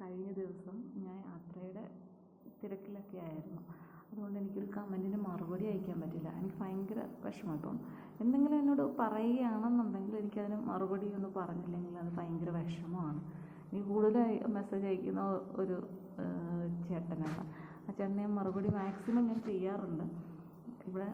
കഴിഞ്ഞ ദിവസം ഞാൻ യാത്രയുടെ തിരക്കിലൊക്കെ ആയിരുന്നു. അതുകൊണ്ട് എനിക്കൊരു കമന്റിന് മറുപടി അയക്കാൻ പറ്റില്ല. എനിക്ക് ഭയങ്കര വിഷമം. ഇപ്പം എന്തെങ്കിലും എന്നോട് പറയുകയാണെന്നുണ്ടെങ്കിൽ എനിക്കതിന് മറുപടി ഒന്ന് പറഞ്ഞില്ലെങ്കിൽ അത് ഭയങ്കര വിഷമമാണ്. എനിക്ക് കൂടുതലായി മെസ്സേജ് അയക്കുന്ന ഒരു ചേട്ടനാണ്. ആ ചേട്ടനെ മറുപടി മാക്സിമം ഞാൻ ചെയ്യാറുണ്ട്. ഇവിടെ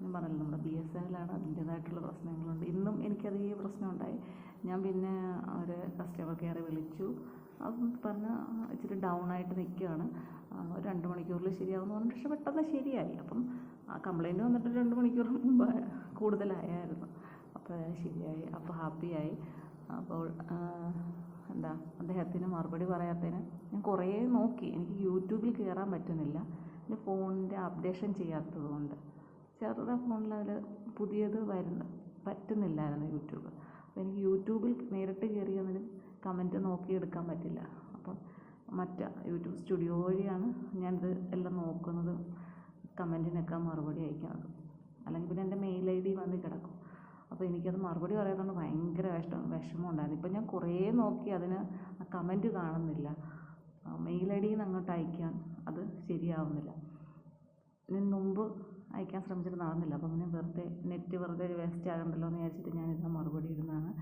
ഞാൻ പറഞ്ഞല്ലോ നമ്മുടെ ബി എസ് എല്ലാണ് അതിന്റേതായിട്ടുള്ള പ്രശ്നങ്ങളുണ്ട്. ഇന്നും എനിക്കത് ഈ പ്രശ്നം ഉണ്ടായി ഞാൻ പിന്നെ ഒരു കസ്റ്റമർ കെയറെ വിളിച്ചു. അപ്പം പറഞ്ഞ് ഇച്ചിരി ഡൗൺ ആയിട്ട് നിൽക്കുകയാണ്. ഒരു രണ്ട് മണിക്കൂറിൽ ശരിയാവുമെന്ന് പറഞ്ഞു. പക്ഷെ പെട്ടെന്ന് ശരിയായി. അപ്പം ആ കംപ്ലൈന്റ് വന്നിട്ട് രണ്ട് മണിക്കൂർ മുമ്പ് കൂടുതലായായിരുന്നു. അപ്പോൾ ശരിയായി. അപ്പോൾ ഹാപ്പിയായി അപ്പോൾ എന്താ അദ്ദേഹത്തിന് മറുപടി പറയാത്തതിന് ഞാൻ കുറേ നോക്കി. എനിക്ക് യൂട്യൂബിൽ കയറാൻ പറ്റുന്നില്ല. എന്റെ ഫോണിന്റെ അപ്ഡേഷൻ ചെയ്യാത്തത് കൊണ്ട്. ചെറുതെ ഫോണിൽ അതിൽ പുതിയത് വരുന്ന പറ്റുന്നില്ലായിരുന്നു യൂട്യൂബ്. അപ്പോൾ എനിക്ക് യൂട്യൂബിൽ നേരിട്ട് കയറി കമന്റ് നോക്കി എടുക്കാൻ പറ്റില്ല. അപ്പം മറ്റ യൂട്യൂബ് സ്റ്റുഡിയോ വഴിയാണ് ഞാനിത് എല്ലാം നോക്കുന്നതും. കമന്റിനൊക്കെ മറുപടി അയക്കുന്നത്. അല്ലെങ്കിൽ പിന്നെ എന്റെ മെയിൽ ഐ ഡി വന്ന് കിടക്കും. അപ്പോൾ എനിക്കത് മറുപടി പറയാത്തതുകൊണ്ട് ഭയങ്കര വിഷമം വിഷമം ഉണ്ടായിരുന്നു. ഇപ്പം ഞാൻ കുറേ നോക്കി അതിന് ആ കമന്റ് കാണുന്നില്ല. മെയിൽ ഐ ഡിയിൽ നിന്ന് അങ്ങോട്ട് അയക്കാൻ അത് ശരിയാവുന്നില്ല. ഞാൻ മുമ്പ് അയക്കാൻ ശ്രമിച്ചിട്ട് നടന്നില്ല. അപ്പം പിന്നെ വെറുതെ നെറ്റ് വെറുതെ വേസ്റ്റ് ആകണ്ടല്ലോ എന്ന് വിചാരിച്ചിട്ട് ഞാൻ മറുപടി ഇടുന്നതാണ്.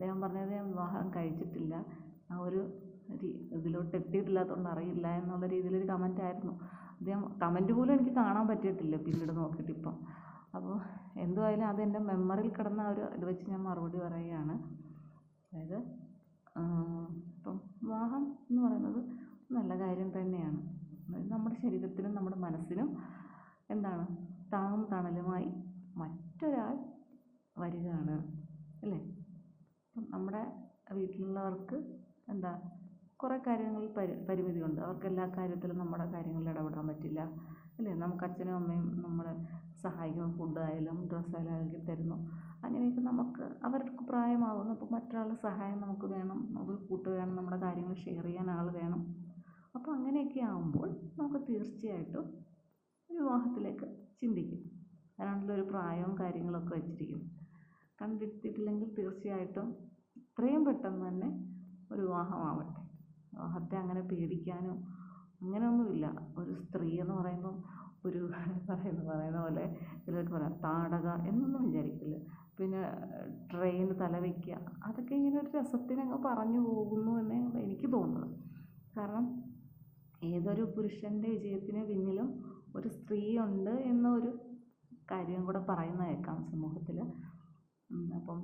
അദ്ദേഹം പറഞ്ഞത് ഞാൻ വിവാഹം കഴിച്ചിട്ടില്ല. ആ ഒരു ഇതിലോട്ട് എത്തിയിട്ടില്ലാത്തതുകൊണ്ട് അറിയില്ല എന്നുള്ള രീതിയിലൊരു കമന്റ് ആയിരുന്നു. അദ്ദേഹം കമന്റ് പോലും എനിക്ക് കാണാൻ പറ്റിയിട്ടില്ല പിന്നീട് നോക്കിയിട്ട് ഇപ്പം. അപ്പോൾ എന്തുമായാലും അത് എന്റെ മെമ്മറിയിൽ കിടന്ന ഒരു ഇത് വെച്ച് ഞാൻ മറുപടി പറയുകയാണ്. അതായത് ഇപ്പം വിവാഹം എന്ന് പറയുന്നത് നല്ല കാര്യം തന്നെയാണ്. നമ്മുടെ ശരീരത്തിനും നമ്മുടെ മനസ്സിനും എന്താണ്? താങ്ങും തണലുമായി മറ്റൊരാൾ വരികയാണ്. അല്ലേ? അപ്പം നമ്മുടെ വീട്ടിലുള്ളവർക്ക് എന്താ കുറേ കാര്യങ്ങളിൽ പരി പരിമിതിയുണ്ട്. അവർക്ക് എല്ലാ കാര്യത്തിലും നമ്മുടെ കാര്യങ്ങളിൽ ഇടപെടാൻ പറ്റില്ല. അല്ലേ? നമുക്ക് അച്ഛനും അമ്മയും നമ്മളെ സഹായിക്കും. ഫുഡായാലും ഡ്രസ്സായാലും ആക്കി തരുന്നു. അങ്ങനെയൊക്കെ നമുക്ക് അവർക്ക് പ്രായമാകുന്നു അപ്പോൾ മറ്റൊരാളുടെ സഹായം നമുക്ക് വേണം. ഒരു കൂട്ട് വേണം. നമ്മുടെ കാര്യങ്ങൾ ഷെയർ ചെയ്യാൻ ആൾ വേണം. അപ്പോൾ അങ്ങനെയൊക്കെ ആകുമ്പോൾ നമുക്ക് തീർച്ചയായിട്ടും വിവാഹത്തിലേക്ക് ചിന്തിക്കും. അതിനാണല്ലോ ഒരു പ്രായവും കാര്യങ്ങളൊക്കെ വെച്ചിരിക്കുന്നത് കണ്ടെത്തിയിട്ടില്ലെങ്കിൽ തീർച്ചയായിട്ടും എത്രയും പെട്ടെന്ന് തന്നെ ഒരു വിവാഹമാവട്ടെ. വിവാഹത്തെ അങ്ങനെ പേടിക്കാനോ അങ്ങനെയൊന്നുമില്ല. ഒരു സ്ത്രീ എന്ന് പറയുമ്പം ഒരു പറയുന്ന പറയുന്ന പോലെ ചിലർക്ക് പറയാം താടക എന്നൊന്നും വിചാരിക്കില്ല. പിന്നെ ട്രെയിൻ തല വയ്ക്കുക അതൊക്കെ ഇങ്ങനെ ഒരു രസത്തിനങ്ങ് പറഞ്ഞു പോകുന്നു എന്നേ എനിക്ക് തോന്നുന്നത് കാരണം ഏതൊരു പുരുഷന്റെ വിജയത്തിന് പിന്നിലും ഒരു സ്ത്രീ ഉണ്ട് എന്നൊരു കാര്യം കൂടെ പറയുന്ന കേൾക്കാം സമൂഹത്തിൽ അപ്പം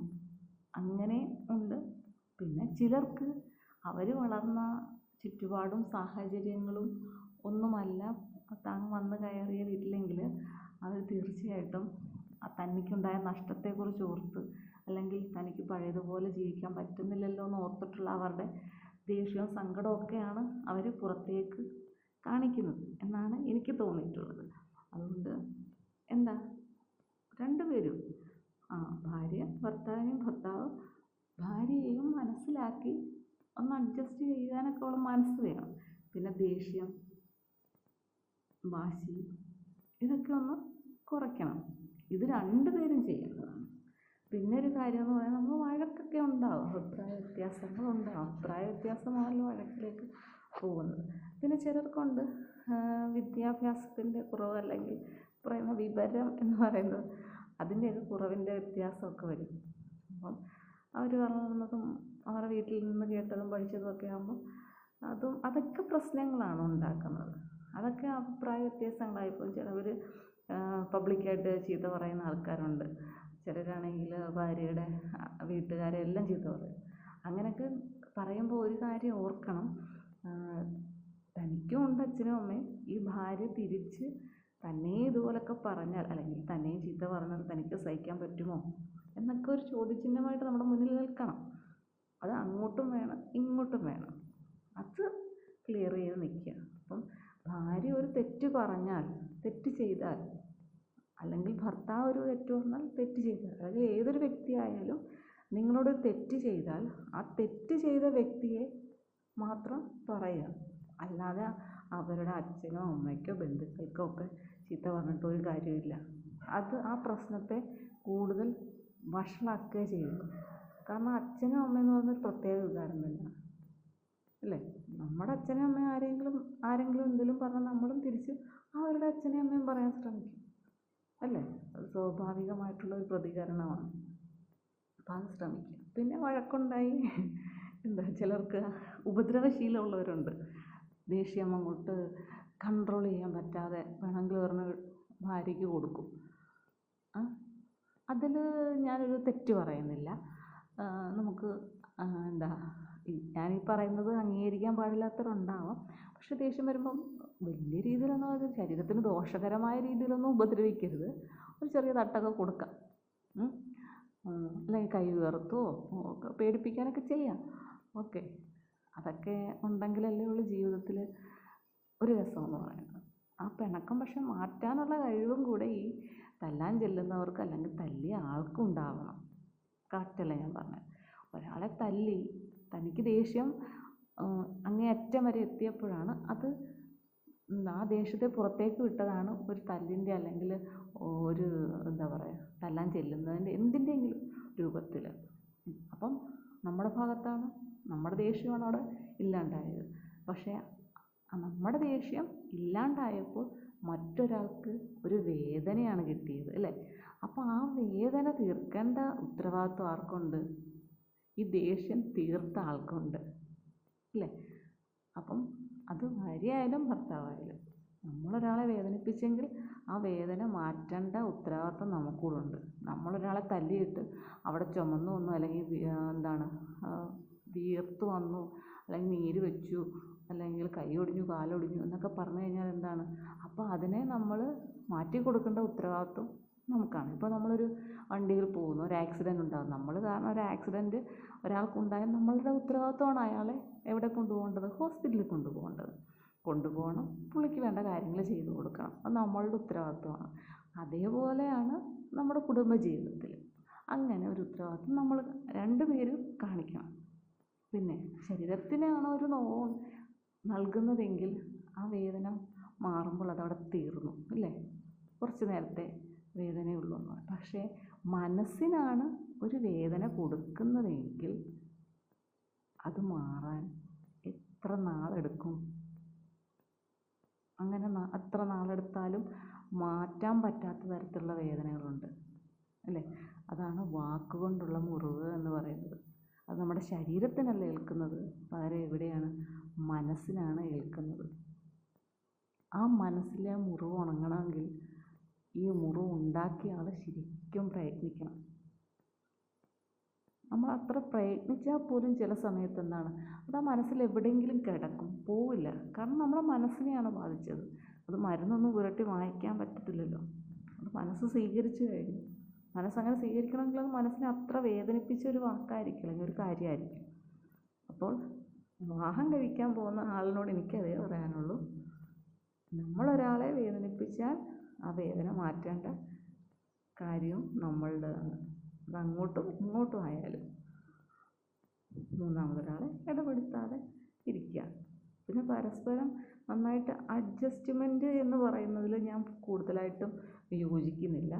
അങ്ങനെ ഉണ്ട്. പിന്നെ ചിലർക്ക് അവർ വളർന്ന ചുറ്റുപാടും സാഹചര്യങ്ങളും ഒന്നുമല്ല. താൻ വന്ന് കയറിയ വീട്ടിലെങ്കിൽ അവർ തീർച്ചയായിട്ടും തനിക്കുണ്ടായ നഷ്ടത്തെക്കുറിച്ച് ഓർത്ത് അല്ലെങ്കിൽ തനിക്ക് പഴയതുപോലെ ജീവിക്കാൻ പറ്റുന്നില്ലല്ലോ എന്ന് ഓർത്തിട്ടുള്ള അവരുടെ ദേഷ്യവും സങ്കടവും ഒക്കെയാണ് അവർ പുറത്തേക്ക് കാണിക്കുന്നത് എന്നാണ് എനിക്ക് തോന്നിയിട്ടുള്ളത്. അതുകൊണ്ട് എന്താ? രണ്ടുപേരും ഭാര്യ ഭർത്താവിനെയും ഭർത്താവ് ഭാര്യയെയും മനസ്സിലാക്കി ഒന്ന് അഡ്ജസ്റ്റ് ചെയ്യാനൊക്കെ ഉള്ള മനസ്സ് വേണം. പിന്നെ ദേഷ്യം വാശി ഇതൊക്കെ ഒന്ന് കുറയ്ക്കണം. ഇത് രണ്ടുപേരും ചെയ്യേണ്ടതാണ്. പിന്നെ ഒരു കാര്യം എന്ന് പറയുന്നത് നമ്മൾ വഴക്കൊക്കെ ഉണ്ടാവും. അഭിപ്രായ വ്യത്യാസങ്ങളുണ്ടാവും. അഭിപ്രായ വ്യത്യാസമാണല്ലോ വഴക്കിലേക്ക് പോകുന്നത്. പിന്നെ ചിലർക്കുണ്ട് വിദ്യാഭ്യാസത്തിന്റെ കുറവ് അല്ലെങ്കിൽ പറയുന്ന വിവരം എന്ന് പറയുന്നത് അതിന്റെയൊക്കെ കുറവിന്റെ വ്യത്യാസമൊക്കെ വരും. അപ്പം അവർ വളർന്നതും അവരുടെ വീട്ടിൽ നിന്ന് കേട്ടതും പഠിച്ചതും ഒക്കെ ആകുമ്പോൾ അതും അതൊക്കെ പ്രശ്നങ്ങളാണ് ഉണ്ടാക്കുന്നത്. അതൊക്കെ അഭിപ്രായ വ്യത്യാസങ്ങളായിപ്പോൾ ചിലവർ പബ്ലിക്കായിട്ട് ചീത്ത പറയുന്ന ആൾക്കാരുണ്ട്. ചിലരാണെങ്കിൽ ഭാര്യയുടെ വീട്ടുകാരെ എല്ലാം ചീത്ത പറയും. അങ്ങനെയൊക്കെ പറയുമ്പോൾ ഒരു കാര്യം ഓർക്കണം. തനിക്കും ഉണ്ട് അച്ഛനും അമ്മയും. ഈ ഭാര്യ തിരിച്ച് തന്നെ ഇതുപോലൊക്കെ പറഞ്ഞാൽ അല്ലെങ്കിൽ തന്നെ ചീത്ത പറഞ്ഞാൽ തനിക്ക് സഹിക്കാൻ പറ്റുമോ? എന്നൊക്കെ ഒരു ചോദ്യചിഹ്നമായിട്ട് നമ്മുടെ മുന്നിൽ നിൽക്കണം. അത് അങ്ങോട്ടും വേണം ഇങ്ങോട്ടും വേണം. അത് ക്ലിയർ ചെയ്ത് നിൽക്കുക. അപ്പം ഭാര്യ ഒരു തെറ്റ് പറഞ്ഞാൽ തെറ്റ് ചെയ്താൽ അല്ലെങ്കിൽ ഭർത്താവ് ഒരു തെറ്റ് പറഞ്ഞാൽ തെറ്റ് ചെയ്താൽ അല്ലെങ്കിൽ ഏതൊരു വ്യക്തിയായാലും നിങ്ങളോട് തെറ്റ് ചെയ്താൽ ആ തെറ്റ് ചെയ്ത വ്യക്തിയെ മാത്രം പറയുക. അല്ലാതെ അവരുടെ അച്ഛനോ അമ്മയ്ക്കോ ബന്ധുക്കൾക്കോ ഒക്കെ ചീത്ത പറഞ്ഞിട്ട് ഒരു കാര്യമില്ല അത് ആ പ്രശ്നത്തെ കൂടുതൽ വഷളാക്കുക ചെയ്യുള്ളൂ കാരണം അച്ഛനും അമ്മയെന്ന് പറഞ്ഞൊരു പ്രത്യേക വികാരം തന്നെയാണ് അല്ലേ? നമ്മുടെ അച്ഛനും അമ്മയും ആരെങ്കിലും ആരെങ്കിലും എന്തെങ്കിലും പറഞ്ഞാൽ നമ്മളും തിരിച്ച് അവരുടെ അച്ഛനെയും അമ്മയും പറയാൻ ശ്രമിക്കും. അല്ലേ? അത് സ്വാഭാവികമായിട്ടുള്ള ഒരു പ്രതികരണമാണ്. അപ്പം അത് ശ്രമിക്കുക പിന്നെ വഴക്കുണ്ടായി. എന്താ? ചിലർക്ക് ഉപദ്രവശീലമുള്ളവരുണ്ട്. ദേഷ്യം അങ്ങോട്ട് കൺട്രോൾ ചെയ്യാൻ പറ്റാതെ വേണമെങ്കിൽ പറഞ്ഞ് ഭാര്യയ്ക്ക് കൊടുക്കും. അതിൽ ഞാനൊരു തെറ്റ് പറയുന്നില്ല. നമുക്ക് എന്താ ഞാനീ പറയുന്നത് അംഗീകരിക്കാൻ പാടില്ലാത്തവരുണ്ടാവാം. പക്ഷെ ദേഷ്യം വരുമ്പം വലിയ രീതിയിലൊന്നും അത് ശരീരത്തിന് ദോഷകരമായ രീതിയിലൊന്നും ഉപദ്രവിക്കരുത്. ഒരു ചെറിയ തട്ടൊക്കെ കൊടുക്കാം. അല്ലെങ്കിൽ കൈ ഉയർത്തുവോ ഒക്കെ പേടിപ്പിക്കാനൊക്കെ ചെയ്യാം. ഓക്കെ. അതൊക്കെ ഉണ്ടെങ്കിലല്ലേ ഉള്ളൂ ജീവിതത്തിൽ ഒരു രസമെന്ന് പറയുന്നത്. ആ പിണക്കം പക്ഷെ മാറ്റാനുള്ള കഴിവും കൂടെ ഈ തല്ലാൻ ചെല്ലുന്നവർക്ക് അല്ലെങ്കിൽ തല്ലിയ ആൾക്കും ഉണ്ടാവണം. കറക്റ്റല്ലേ ഞാൻ പറഞ്ഞത്? ഒരാളെ തല്ലി തനിക്ക് ദേഷ്യം അങ്ങേയറ്റം വരെ എത്തിയപ്പോഴാണ് അത് ആ ദേഷ്യത്തെ പുറത്തേക്ക് വിട്ടതാണ് ഒരു തല്ലിന്റെ അല്ലെങ്കിൽ ഒരു എന്താ പറയുക തല്ലാൻ ചെല്ലുന്നതിന്റെ എന്തിന്റെയെങ്കിലും രൂപത്തിൽ. അപ്പം നമ്മുടെ ഭാഗത്താണ് നമ്മുടെ ദേഷ്യമാണ് അവിടെ ഇല്ലാണ്ടായത്. പക്ഷേ നമ്മുടെ ദേഷ്യം ഇല്ലാണ്ടായപ്പോൾ മറ്റൊരാൾക്ക് ഒരു വേദനയാണ് കിട്ടിയത് അല്ലേ? അപ്പോൾ ആ വേദന തീർക്കേണ്ട ഉത്തരവാദിത്വം ആർക്കുണ്ട്? ഈ ദേഷ്യം തീർത്ത ആൾക്കുണ്ട് അല്ലേ? അപ്പം അത് ഭാര്യയായാലും ഭർത്താവായാലും നമ്മളൊരാളെ വേദനിപ്പിച്ചെങ്കിൽ ആ വേദന മാറ്റേണ്ട ഉത്തരവാദിത്വം നമുക്കൂടുണ്ട്. നമ്മളൊരാളെ തല്ലിയിട്ട് അവിടെ ചുമന്നു വന്നു അല്ലെങ്കിൽ എന്താണ് വീർത്തു വന്നു അല്ലെങ്കിൽ നീര് വെച്ചു അല്ലെങ്കിൽ കൈ ഒടിഞ്ഞു കാലൊടിഞ്ഞു എന്നൊക്കെ പറഞ്ഞു കഴിഞ്ഞാൽ എന്താണ്? അപ്പോൾ അതിനെ നമ്മൾ മാറ്റി കൊടുക്കേണ്ട ഉത്തരവാദിത്വം നമുക്കാണ്. ഇപ്പോൾ നമ്മളൊരു വണ്ടിയിൽ പോകുന്നു ഒരു ആക്സിഡന്റ് ഉണ്ടാകും നമ്മൾ കാരണം ഒരു ആക്സിഡന്റ് ഒരാൾക്കുണ്ടായാൽ നമ്മളുടെ ഉത്തരവാദിത്വമാണ് അയാളെ എവിടെ കൊണ്ടുപോകേണ്ടത്? ഹോസ്പിറ്റലിൽ കൊണ്ടുപോകേണ്ടത്. കൊണ്ടുപോകണം പുള്ളിക്ക് വേണ്ട കാര്യങ്ങൾ ചെയ്തു കൊടുക്കണം. അത് നമ്മളുടെ ഉത്തരവാദിത്വമാണ്. അതേപോലെയാണ് നമ്മുടെ കുടുംബ ജീവിതത്തിൽ അങ്ങനെ ഒരു ഉത്തരവാദിത്വം നമ്മൾ രണ്ടുപേരും കാണിക്കണം. പിന്നെ ശരീരത്തിനാണ് ഒരു നോവ്. നൽകുന്നതെങ്കിൽ ആ വേദന മാറുമ്പോൾ അതവിടെ തീർന്നു ഇല്ലേ? കുറച്ച് നേരത്തെ വേദനയുള്ളൂ എന്ന് പക്ഷേ മനസ്സിനാണ് ഒരു വേദന കൊടുക്കുന്നതെങ്കിൽ അത് മാറാൻ എത്ര നാളെടുക്കും അങ്ങനെ അത്ര നാളെടുത്താലും മാറ്റാൻ പറ്റാത്ത തരത്തിലുള്ള വേദനകളുണ്ട് അല്ലേ അതാണ് വാക്കുകൊണ്ടുള്ള മുറിവ് എന്ന് പറയുന്നത്. അത് നമ്മുടെ ശരീരത്തിനല്ല ഏൽക്കുന്നത്. പകരം എവിടെയാണ് മനസ്സിനാണ് ഏൽക്കുന്നത്. ആ മനസ്സിലെ മുറിവ് ഉണങ്ങണമെങ്കിൽ ഈ മുറിവ് ഉണ്ടാക്കിയ ആൾ ശരിക്കും പ്രയത്നിക്കണം. നമ്മൾ അത്ര പ്രയത്നിച്ചാൽ പോലും ചില സമയത്ത് എന്താണ് അത് ആ മനസ്സിൽ എവിടെയെങ്കിലും കിടക്കും പോവില്ല. കാരണം നമ്മളെ മനസ്സിനെയാണ് ബാധിച്ചത്. അത് മരുന്നൊന്നും പുരട്ടി മായ്ക്കാൻ പറ്റത്തില്ലല്ലോ. അത് മനസ്സ് സ്വീകരിച്ചു കഴിഞ്ഞു. മനസ്സങ്ങനെ സ്വീകരിക്കണമെങ്കിൽ അത് മനസ്സിനെ അത്ര വേദനിപ്പിച്ച ഒരു വാക്കായിരിക്കും അല്ലെങ്കിൽ ഒരു കാര്യമായിരിക്കും. അപ്പോൾ വിവാഹം കഴിക്കാൻ പോകുന്ന ആളിനോട് എനിക്കതേ പറയാനുള്ളൂ. നമ്മളൊരാളെ വേദനിപ്പിച്ചാൽ ആ വേദന മാറ്റേണ്ട കാര്യവും നമ്മളുടേതാണ്. അത് അങ്ങോട്ടും ഇങ്ങോട്ടും ആയാലും മൂന്നാമതൊരാളെ ഇടപെടുത്താതെ ഇരിക്കുക. പിന്നെ പരസ്പരം നന്നായിട്ട് അഡ്ജസ്റ്റ്മെന്റ് എന്ന് പറയുന്നതിൽ ഞാൻ കൂടുതലായിട്ടും യോജിക്കുന്നില്ല.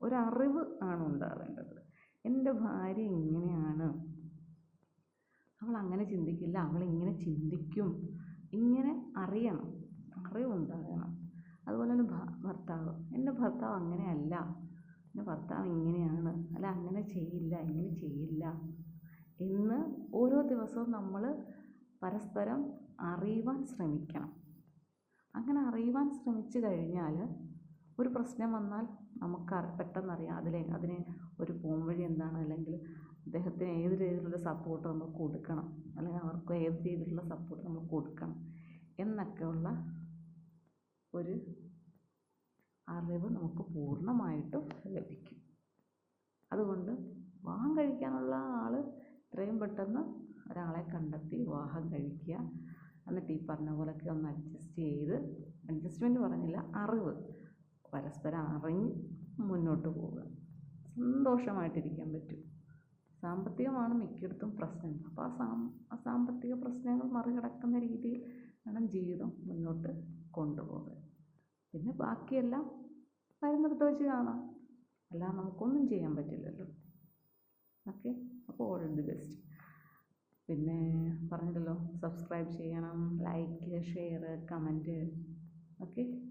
ഒരറിവ് ആണ് ഉണ്ടാവേണ്ടത്. എന്റെ ഭാര്യ ഇങ്ങനെയാണ്. അവൾ അങ്ങനെ ചിന്തിക്കില്ല. അവൾ ഇങ്ങനെ ചിന്തിക്കും. ഇങ്ങനെ അറിയണം. അറിവുണ്ടാകണം അതുപോലെ തന്നെ ഭർത്താവ്. എന്റെ ഭർത്താവ് അങ്ങനെയല്ല. എന്റെ ഭർത്താവ് ഇങ്ങനെയാണ്. അല്ല അങ്ങനെ ചെയ്യില്ല ഇങ്ങനെ ചെയ്യില്ല എന്ന് ഓരോ ദിവസവും നമ്മൾ പരസ്പരം അറിയുവാൻ ശ്രമിക്കണം. അങ്ങനെ അറിയുവാൻ ശ്രമിച്ചു കഴിഞ്ഞാൽ ഒരു പ്രശ്നം വന്നാൽ നമുക്ക് പെട്ടെന്നറിയാം അതിലെ അതിന് ഒരു പോംവഴി എന്താണ്? അല്ലെങ്കിൽ അദ്ദേഹത്തിന് ഏത് രീതിയിലുള്ള സപ്പോർട്ട് നമ്മൾ കൊടുക്കണം. അല്ലെങ്കിൽ അവർക്ക് ഏത് രീതിയിലുള്ള സപ്പോർട്ട് നമ്മൾ കൊടുക്കണം. എന്നൊക്കെയുള്ള ഒരു അറിവ് നമുക്ക് പൂർണമായിട്ടും ലഭിക്കും. അതുകൊണ്ട് വിവാഹം കഴിക്കാനുള്ള ആൾ എത്രയും പെട്ടെന്ന് ഒരാളെ കണ്ടെത്തി വിവാഹം കഴിക്കുക. എന്നിട്ട് ഈ പറഞ്ഞ പോലെയൊക്കെ ഒന്ന് അഡ്ജസ്റ്റ് ചെയ്ത് അഡ്ജസ്റ്റ്മെന്റ് പറഞ്ഞില്ല അറിവ്. പരസ്പരം അറിഞ്ഞ് മുന്നോട്ട് പോവുക. സന്തോഷമായിട്ടിരിക്കാൻ പറ്റും. സാമ്പത്തികമാണ് മിക്കയിടത്തും പ്രശ്നം. അപ്പോൾ ആ സാം ആ സാമ്പത്തിക പ്രശ്നങ്ങൾ മറികടക്കുന്ന രീതിയിൽ വേണം ജീവിതം മുന്നോട്ട് കൊണ്ടുപോകാൻ. പിന്നെ ബാക്കിയെല്ലാം വരുന്നിടത്ത് വെച്ച് കാണാം. അല്ലാതെ നമുക്കൊന്നും ചെയ്യാൻ പറ്റില്ലല്ലോ. ഓക്കെ? അപ്പോൾ ഓൾ ദി ബെസ്റ്റ്. പിന്നെ പറഞ്ഞല്ലോ സബ്സ്ക്രൈബ് ചെയ്യണം ലൈക്ക് ഷെയർ കമന്റ്. ഓക്കെ?